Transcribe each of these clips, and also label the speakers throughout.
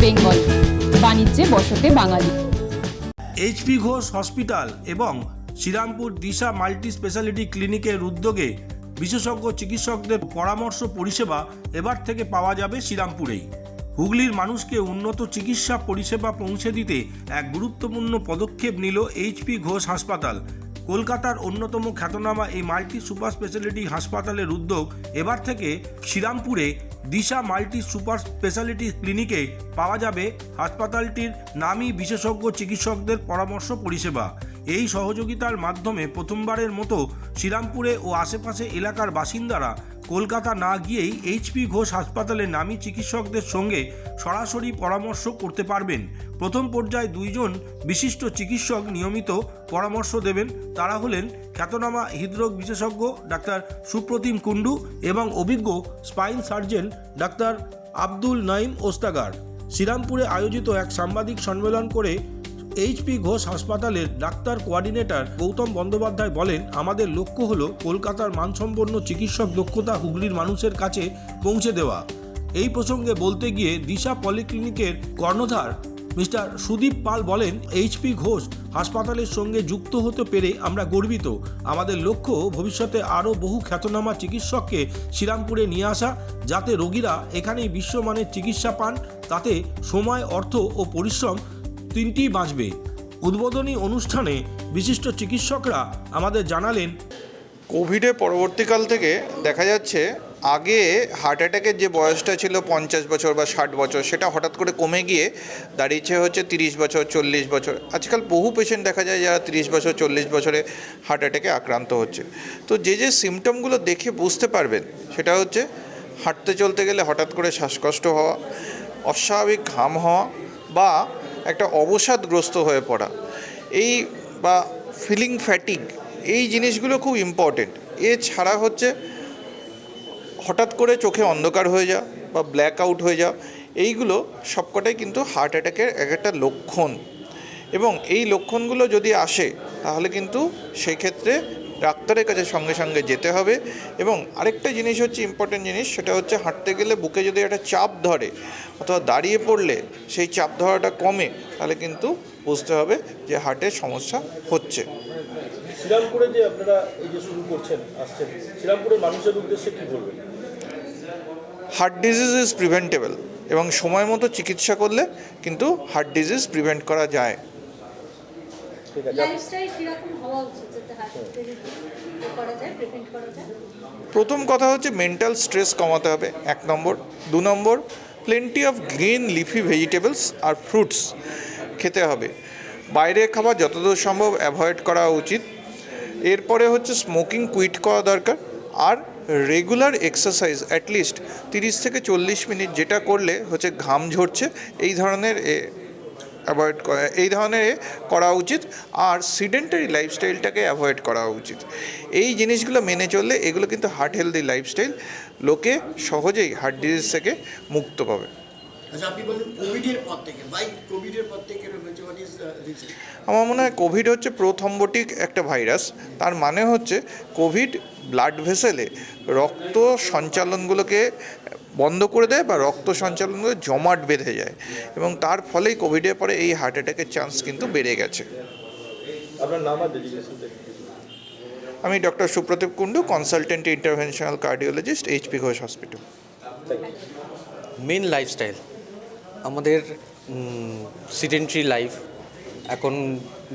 Speaker 1: বেঙ্গল। বাণিজ্যে বসতে বাঙালি।
Speaker 2: HP Ghosh hospital এবং শ্রীরামপুর দিশা মাল্টি স্পেশালিটি ক্লিনিকের উদ্যোগে বিশেষজ্ঞ চিকিৎসকদের পরামর্শ পরিষেবা এবার থেকে পাওয়া যাবে শ্রীরামপুরেই। হুগলির মানুষকে উন্নত চিকিৎসা পরিষেবা পৌঁছে দিতে এক গুরুত্বপূর্ণ পদক্ষেপ নিল এইচপি ঘোষ হাসপাতাল। কলকাতার অন্যতম খ্যাতনামা এই মাল্টি সুপার স্পেশালিটি হাসপাতালের উদ্যোগ এবার থেকে শ্রীরামপুরে দিশা মাল্টি সুপার স্পেশালিটি ক্লিনিকে পাওয়া যাবে হাসপাতালটির নামী বিশেষজ্ঞ চিকিৎসকদের পরামর্শ পরিষেবা। এই সহযোগিতার মাধ্যমে প্রথমবারের মতো শ্রীরামপুরে ও আশেপাশে এলাকার বাসিন্দারা কলকাতা না গিয়েই এইচপি ঘোষ হাসপাতালে নামী চিকিৎসকদের সঙ্গে সরাসরি পরামর্শ করতে পারবেন। প্রথম পর্যায়ে দুইজন বিশিষ্ট চিকিৎসক নিয়মিত পরামর্শ দেবেন। তারা হলেন খ্যাতনামা হৃদরোগ বিশেষজ্ঞ ডাক্তার সুপ্রতিম কুণ্ডু এবং অভিজ্ঞ spine surgeon doctor Abdul Naim Ostagar. শ্রীরামপুরে আয়োজিত এক সাংবাদিক সম্মেলন করে এইচপি ঘোষ হাসপাতালের ডাক্তার কোয়ার্ডিনেটর গৌতম বন্দ্যোপাধ্যায় বলেন, আমাদের লক্ষ্য হল কলকাতার মানসম্পন্ন চিকিৎসক দক্ষতা হুগলির মানুষের কাছে পৌঁছে দেওয়া। এই প্রসঙ্গে বলতে গিয়ে দিশা পলিক্লিনিকের কর্ণধার মিস্টার সুদীপ পাল বলেন এইচপি ঘোষ হাসপাতালের সঙ্গে যুক্ত হতে পেরে আমরা গর্বিত। আমাদের লক্ষ্য ভবিষ্যতে আরও বহু খ্যাতনামা চিকিৎসককে শ্রীরামপুরে নিয়ে আসা, যাতে রোগীরা এখানেই বিশ্বমানের চিকিৎসা পান। তাতে সময়, অর্থ ও পরিশ্রম তিনটিই বাঁচবে উদ্বোধনী অনুষ্ঠানে বিশিষ্ট চিকিৎসকরা আমাদের জানালেন
Speaker 3: কোভিডের পরবর্তীকাল থেকে দেখা যাচ্ছে আগে হার্ট অ্যাটাকের যে বয়সটা ছিল পঞ্চাশ বছর বা ষাট বছর, সেটা হঠাৎ করে কমে গিয়ে দাঁড়িয়েছে হচ্ছে তিরিশ বছর, চল্লিশ বছর। আজকাল বহু পেশেন্ট দেখা যায় যারা তিরিশ বছর, চল্লিশ বছরে হার্ট অ্যাটাকে আক্রান্ত হচ্ছে। তো যে যে সিমটমগুলো দেখে বুঝতে পারবেন, সেটা হচ্ছে হাঁটতে চলতে গেলে হঠাৎ করে শ্বাসকষ্ট হওয়া, অস্বাভাবিক ঘাম হওয়া বা একটা অবসাদগ্রস্ত হয়ে পড়া। এই বা ফিলিং ফ্যাটিক এই জিনিসগুলো খুব ইম্পর্টেন্ট এছাড়া হচ্ছে হঠাৎ করে চোখে অন্ধকার হয়ে যাওয়া বা ব্ল্যাক আউট হয়ে যাওয়া, এইগুলো সবকটাই কিন্তু হার্ট অ্যাটাকের এক একটা লক্ষণ। এবং এই লক্ষণগুলো যদি আসে, তাহলে কিন্তু সেই ক্ষেত্রে ডাক্তারের কাছে সঙ্গে সঙ্গে যেতে হবে। এবং আরেকটা জিনিস হচ্ছে ইম্পর্টেন্ট জিনিস সেটা হচ্ছে হাঁটতে গেলে বুকে যদি একটা চাপ ধরে অথবা দাঁড়িয়ে পড়লে সেই চাপ ধরাটা কমে তাহলে কিন্তু বুঝতে হবে যে হার্টের সমস্যা হচ্ছে।
Speaker 4: শ্রীরামপুরে যে আপনারা এই যে শুরু করছেন আসছেন শ্রীরামপুরের মানুষের উদ্দেশ্যে কি বলবেন?
Speaker 3: হার্ট ডিজিজ ইজ প্রিভেন্টেবল এবং সময় মতো চিকিৎসা করলে কিন্তু হার্ট ডিজিজ প্রিভেন্ট করা যায়।
Speaker 4: ঠিক আছে।
Speaker 3: প্রথম কথা হচ্ছে মেন্টাল স্ট্রেস কমাতে হবে, এক নম্বর। দু number plenty of green leafy vegetables R fruits খেতে হবে। বাইরের খাবার যতদূর সম্ভব অ্যাভয়েড করা উচিত। এরপরে হচ্ছে স্মোকিং কুইট করা দরকার। আর রেগুলার এক্সারসাইজ অ্যাটলিস্ট তিরিশ থেকে চল্লিশ মিনিট যেটা করলে হচ্ছে ঘাম ঝরছে, এই ধরনের অ্যাভয়েড এই ধরনের করা উচিত আর সিডেন্টারি লাইফস্টাইলটাকে অ্যাভয়েড করা উচিত। এই জিনিসগুলো মেনে চললে এগুলো কিন্তু হার্ট হেলদি লাইফস্টাইল লোকে সহজেই হার্ট ডিজিজ থেকে মুক্ত পাবে।
Speaker 5: আচ্ছা
Speaker 3: আমার মনে হয় কোভিড হচ্ছে প্রথম্বটিক একটা ভাইরাস। তার মানে হচ্ছে কোভিড ব্লাড ভেসেলে রক্ত সঞ্চালনগুলোকে বন্ধ করে দেয় বা রক্ত সঞ্চালনগুলো জমাট বেঁধে যায়। এবং তার ফলেই কোভিডের পরে এই হার্ট অ্যাটাকের চান্স কিন্তু বেড়ে গেছে।
Speaker 4: আপনার নাম আর
Speaker 3: আমি doctor Supradip Kundu consultant interventional cardiologist HP Ghosh hospital
Speaker 6: main lifestyle আমাদের সিডেন্টারি লাইফ এখন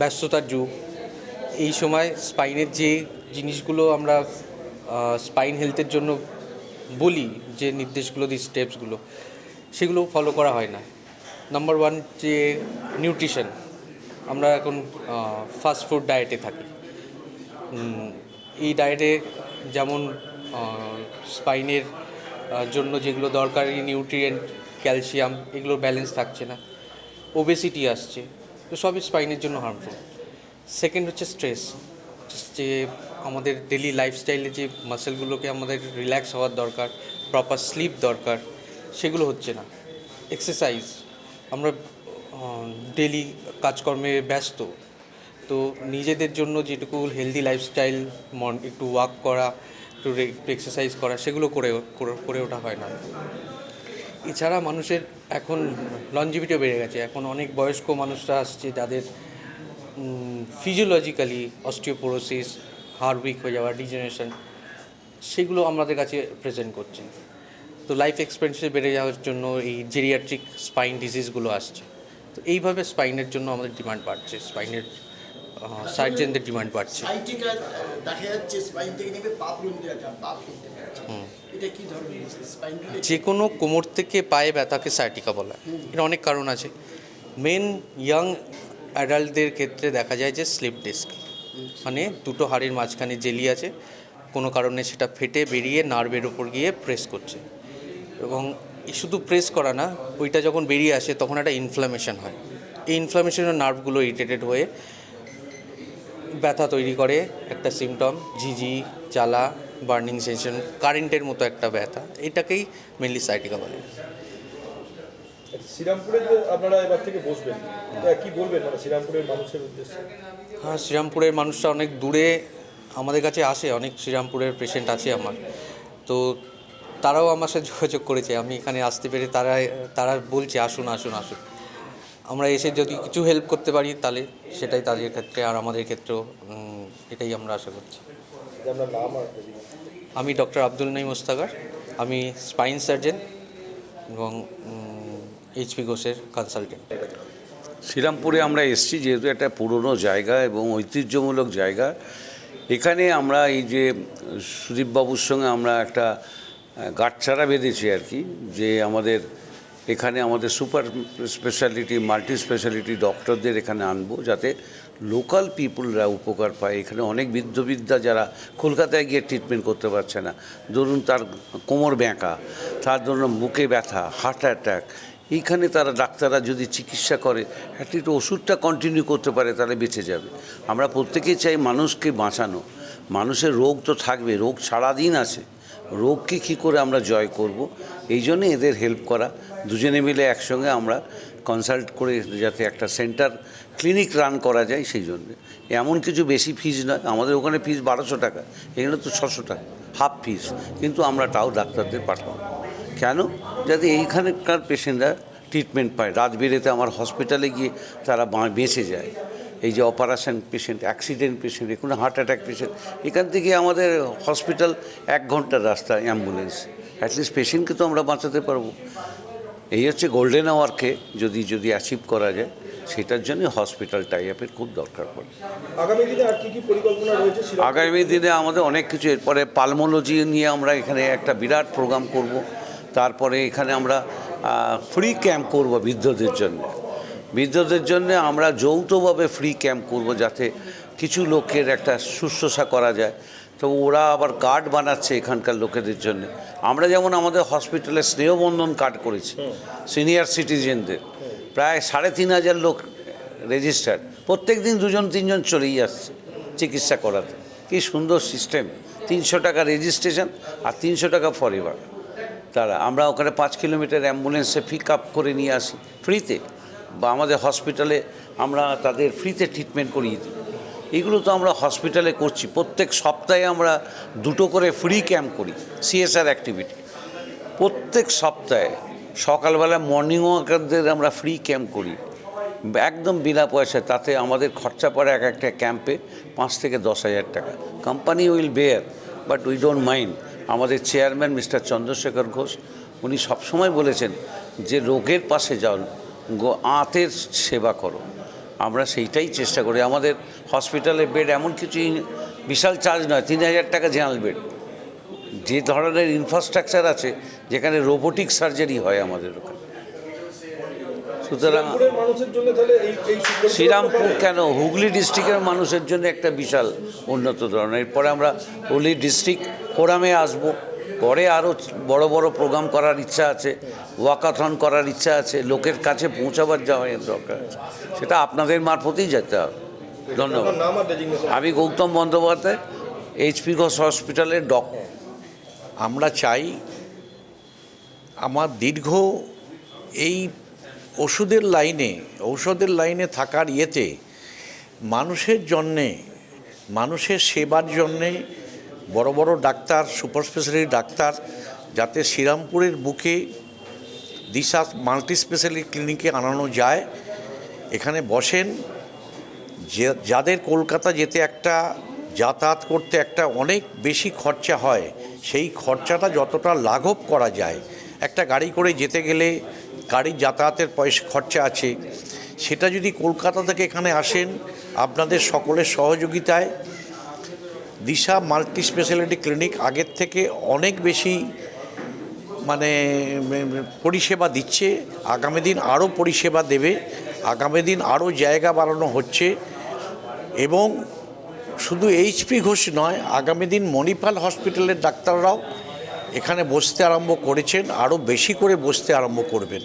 Speaker 6: ব্যস্ততার যুগ। এই সময় স্পাইনের যে জিনিসগুলো আমরা স্পাইন হেলথের জন্য বলি যে নির্দেশগুলো দিই স্টেপসগুলো সেগুলো ফলো করা হয় না। নাম্বার ওয়ান যে নিউট্রিশন আমরা এখন ফাস্ট ফুড ডায়েটে থাকি। এই ডায়েটে যেমন স্পাইনের জন্য যেগুলো দরকারি নিউট্রিয়েন্ট ক্যালসিয়াম এগুলোর ব্যালেন্স থাকছে না। ওবেসিটি আসছে, তো সবই স্পাইনের জন্য হার্মফুল সেকেন্ড হচ্ছে স্ট্রেস যে আমাদের ডেলি লাইফস্টাইলে যে মাসেলগুলোকে আমাদের রিল্যাক্স হওয়ার দরকার প্রপার স্লিপ দরকার, সেগুলো হচ্ছে না। এক্সারসাইজ আমরা ডেলি কাজকর্মে ব্যস্ত। তো নিজেদের জন্য যেটুকু হেলদি লাইফস্টাইল মন, একটু ওয়াক করা, একটু এক্সারসাইজ করা, সেগুলো করে- করে ওঠা হয় না। এছাড়া মানুষের এখন লঞ্জিভিটিও বেড়ে গেছে। এখন অনেক বয়স্ক মানুষরা আসছে যাদের ফিজিওলজিক্যালি অস্টিওপোরোসিস হাড় উইক হয়ে যাওয়া ডিজেনারেশন সেগুলো আমাদের কাছে প্রেজেন্ট করছে। তো লাইফ এক্সপেন্সে বেড়ে যাওয়ার জন্য এই জেরিয়াট্রিক স্পাইন ডিজিজগুলো আসছে। তো এইভাবে স্পাইনের জন্য আমাদের ডিমান্ড বাড়ছে। স্পাইনের সার্জেনদের ডিমান্ড বাড়ছে। যে কোনো কোমর থেকে পায়ে ব্যথাকে সাইটিকা বলা। এর অনেক কারণ আছে। মেন ইয়াং অ্যাডাল্টদের ক্ষেত্রে দেখা যায় যে স্লিপ ডিস্ক মানে দুটো হাড়ের মাঝখানে জেলি আছে। কোনো কারণে সেটা ফেটে বেরিয়ে নার্ভের ওপর গিয়ে প্রেস করছে। এবং শুধু প্রেস করা না, ওইটা যখন বেরিয়ে আসে তখন একটা ইনফ্লামেশন হয়। এই ইনফ্লামেশনের নার্ভগুলো ইরিটেটেড হয়ে ব্যথা তৈরি করে, একটা সিমটম ঝিঝি, জ্বালা বার্নিং সেনশন কারেন্টের মতো একটা ব্যথা, এটাকেই মেনলি সাইটিকা বলে।
Speaker 4: শ্রীরামপুরে যে আপনারা এবার থেকে বসবেন। কি বলবেন মানে শ্রীরামপুরের মানুষের উদ্দেশ্যে?
Speaker 6: হ্যাঁ শ্রীরামপুরের মানুষরা অনেক দূরে আমাদের কাছে আসে অনেক শ্রীরামপুরের পেশেন্ট আছে আমার। তো তারাও আমার সাথে যোগাযোগ করেছে আমি এখানে আসতে পেরে তারা তারা বলছে আসুন আসুন আসুন। আমরা এসে যদি কিছু হেল্প করতে পারি তাহলে সেটাই তাদের ক্ষেত্রে আর আমাদের ক্ষেত্রেও এটাই আমরা আশা করছি। আমি ডক্টর আব্দুল নাইম মোস্তাকার আমি স্পাইন সার্জন এবং এইচপি ঘোষের কনসালটেন্ট
Speaker 7: শ্রীরামপুরে আমরা এসছি যেহেতু একটা পুরনো জায়গা এবং ঐতিহ্যমূলক জায়গা। এখানে আমরা এই যে, সুদীপবাবুর সঙ্গে আমরা একটা গাঁটছাড়া বেঁধেছি আর কি, যে আমাদের, এখানে আমাদের সুপার স্পেশালিটি, মাল্টি স্পেশালিটি ডক্টরদের এখানে আনব, যাতে লোকাল পিপুলরা উপকার পায়। এখানে অনেক বৃদ্ধবিদ্যা যারা কলকাতায় গিয়ে ট্রিটমেন্ট করতে পারছে না। ধরুন তার কোমর ব্যাঁকা, তার জন্য বুকে ব্যথা, হার্ট অ্যাটাক এইখানে তারা ডাক্তাররা যদি চিকিৎসা করে একটু ওষুধটা কন্টিনিউ করতে পারে, তাহলে বেঁচে যাবে। আমরা প্রত্যেকেই চাই মানুষকে বাঁচানো। মানুষের রোগ তো থাকবে, রোগ সারাদিন আছে। রোগকে কী করে আমরা জয় করব? এই জন্যে এদের হেল্প করা। দুজনে মিলে একসঙ্গে আমরা কনসাল্ট করে যাতে একটা সেন্টার ক্লিনিক রান করা যায় সেই জন্যে। এমন কিছু বেশি ফিজ নয়। আমাদের ওখানে ফিজ বারোশো টাকা। এখানে তো ছশো টাকা হাফ ফিজ কিন্তু আমরা তাও ডাক্তারদের পাঠাবো। কেন? যাতে এইখানকার পেশেন্টরা ট্রিটমেন্ট পায়। রাজবেড়েতে আমার হসপিটালে গিয়ে তারা বেঁচে যায়। এই যে অপারেশন পেশেন্ট অ্যাক্সিডেন্ট পেশেন্ট কোনো হার্ট অ্যাটাক পেশেন্ট এখান থেকে আমাদের হসপিটাল এক ঘণ্টার রাস্তা অ্যাম্বুলেন্স অ্যাটলিস্ট পেশেন্টকে তো আমরা বাঁচাতে পারব। এই হচ্ছে গোল্ডেন আওয়ারকে যদি যদি অ্যাচিভ করা যায় সেটার জন্য হসপিটাল টাই আপের খুব দরকার পড়ে?
Speaker 4: আগামী দিনে
Speaker 7: আমাদের অনেক কিছু এরপরে পালমোলজি নিয়ে আমরা এখানে একটা বিরাট প্রোগ্রাম করব। তারপরে এখানে আমরা ফ্রি ক্যাম্প করব বৃদ্ধদের জন্য। বৃদ্ধদের জন্য আমরা যৌথভাবে ফ্রি ক্যাম্প করব যাতে কিছু লোকের একটা শুশ্রূষা করা যায়। তো ওরা আবার কার্ড বানাচ্ছে এখানকার লোকেদের জন্য। আমরা যেমন আমাদের হসপিটালে স্নেহবন্ধন কার্ড করেছি সিনিয়র সিটিজেনদের প্রায় সাড়ে তিন হাজার লোক রেজিস্টার্ড প্রত্যেক দিন দুজন, তিনজন চলেই আসছে চিকিৎসা করাতে। কি সুন্দর সিস্টেম তিনশো টাকা রেজিস্ট্রেশন আর তিনশো টাকা ফরএভার তারা, আমরা ওখানে পাঁচ কিলোমিটার অ্যাম্বুলেন্সে পিক আপ করে নিয়ে আসি ফ্রিতে বা আমাদের হসপিটালে আমরা তাদের ফ্রিতে ট্রিটমেন্ট করিয়ে দিই। এগুলো তো আমরা হসপিটালে করছি, প্রত্যেক সপ্তাহে আমরা দুটো করে ফ্রি ক্যাম্প করি সিএসআর অ্যাক্টিভিটি প্রত্যেক সপ্তাহে সকালবেলা মর্নিং ওয়াকারদের আমরা ফ্রি ক্যাম্প করি। একদম বিনা পয়সায়, তাতে আমাদের খরচা পড়ে এক একটা ক্যাম্পে পাঁচ থেকে দশ হাজার টাকা। Company will bear but we don't mind আমাদের চেয়ারম্যান মিস্টার চন্দ্রশেখর ঘোষ, উনি সবসময় বলেছেন যে রোগের পাশে যাও আঁতের সেবা করো। আমরা সেইটাই চেষ্টা করি। আমাদের হসপিটালে বেড এমন কিছু বিশাল চার্জ নয়, তিন হাজার টাকা জেনারেল বেড। যে ধরনের ইনফ্রাস্ট্রাকচার আছে, যেখানে রোবোটিক সার্জারি হয় আমাদের ওখানে। সুতরাং শ্রীরামপুর কেন? হুগলি ডিস্ট্রিক্টের মানুষের জন্য একটা বিশাল উন্নত ধরনের। এরপরে আমরা হুগলি ডিস্ট্রিক্ট ফোরামে আসব। পরে আরও বড় বড় প্রোগ্রাম করার ইচ্ছা আছে ওয়াকাথন করার ইচ্ছা আছে লোকের কাছে পৌঁছাবার যাওয়ার দরকার আছে। সেটা আপনাদের মারফতেই যেতে হবে। ধন্যবাদ। আমি গৌতম বন্দ্যোপাধ্যায় এইচপি ঘোষ হসপিটালের ডক্টর
Speaker 8: আমরা চাই আমার দীর্ঘ এই ওষুধের লাইনে, ঔষধের লাইনে থাকার ইয়েতে মানুষের জন্যে, মানুষের সেবার জন্যে বড় বড় ডাক্তার, সুপার স্পেশালিটি ডাক্তার যাতে শ্রীরামপুরের বুকে দিশা মাল্টি স্পেশালিটি ক্লিনিকে আনানো যায়, এখানে বসেন। যে, যাদের কলকাতা যেতে একটা যাতায়াত করতে একটা অনেক বেশি খরচা হয়, সেই খরচাটা যতটা লাঘব করা যায়, একটা গাড়ি করে যেতে গেলে গাড়ির যাতায়াতের পয়সা খরচা আছে, সেটা যদি কলকাতা থেকে এখানে আসেন, আপনাদের সকলের সহযোগিতায় দিশা মাল্টি স্পেশালিটি ক্লিনিক আগের থেকে অনেক বেশি মানে পরিষেবা দিচ্ছে, আগামী দিন আরও পরিষেবা দেবে, আগামী দিন আরও জায়গা বাড়ানো হচ্ছে এবং শুধু এইচপি ঘোষ নয়, আগামী দিন মণিপাল হসপিটালের ডাক্তাররাও এখানে বসতে আরম্ভ করেছেন আরও বেশি করে বসতে আরম্ভ করবেন।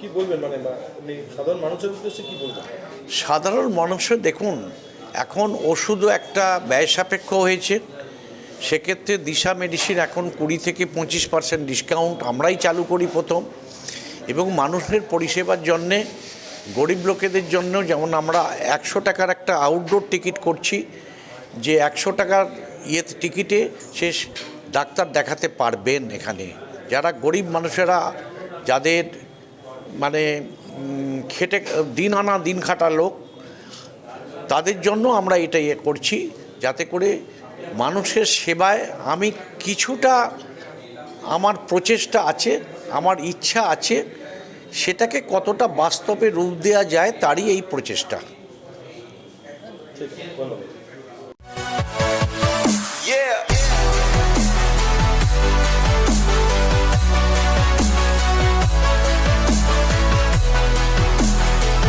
Speaker 4: কি বলবেন মানে সাধারণ মানুষের উদ্দেশ্যে কি বলবেন?
Speaker 8: সাধারণ মানুষের দেখুন এখন ওষুধও একটা ব্যয় সাপেক্ষ হয়েছে। সেক্ষেত্রে দিশা মেডিসিন এখন কুড়ি থেকে পঁচিশ পার্সেন্ট ডিসকাউন্ট আমরাই চালু করি প্রথম। এবং মানুষের পরিষেবার জন্যে গরিব লোকেদের জন্য যেমন আমরা একশো টাকার একটা আউটডোর টিকিট করছি যে একশো টাকার ইয়েতে টিকিটে সে ডাক্তার দেখাতে পারবেন এখানে। যারা গরিব মানুষেরা যাদের মানে খেটে, দিন আনা, দিন খাটা লোক, তাদের জন্য আমরা এটা ইয়ে করছি যাতে করে মানুষের সেবায় আমি কিছুটা আমার প্রচেষ্টা আছে, আমার ইচ্ছা আছে, সেটাকে কতটা বাস্তবে রূপ দেওয়া যায় তারই এই প্রচেষ্টা।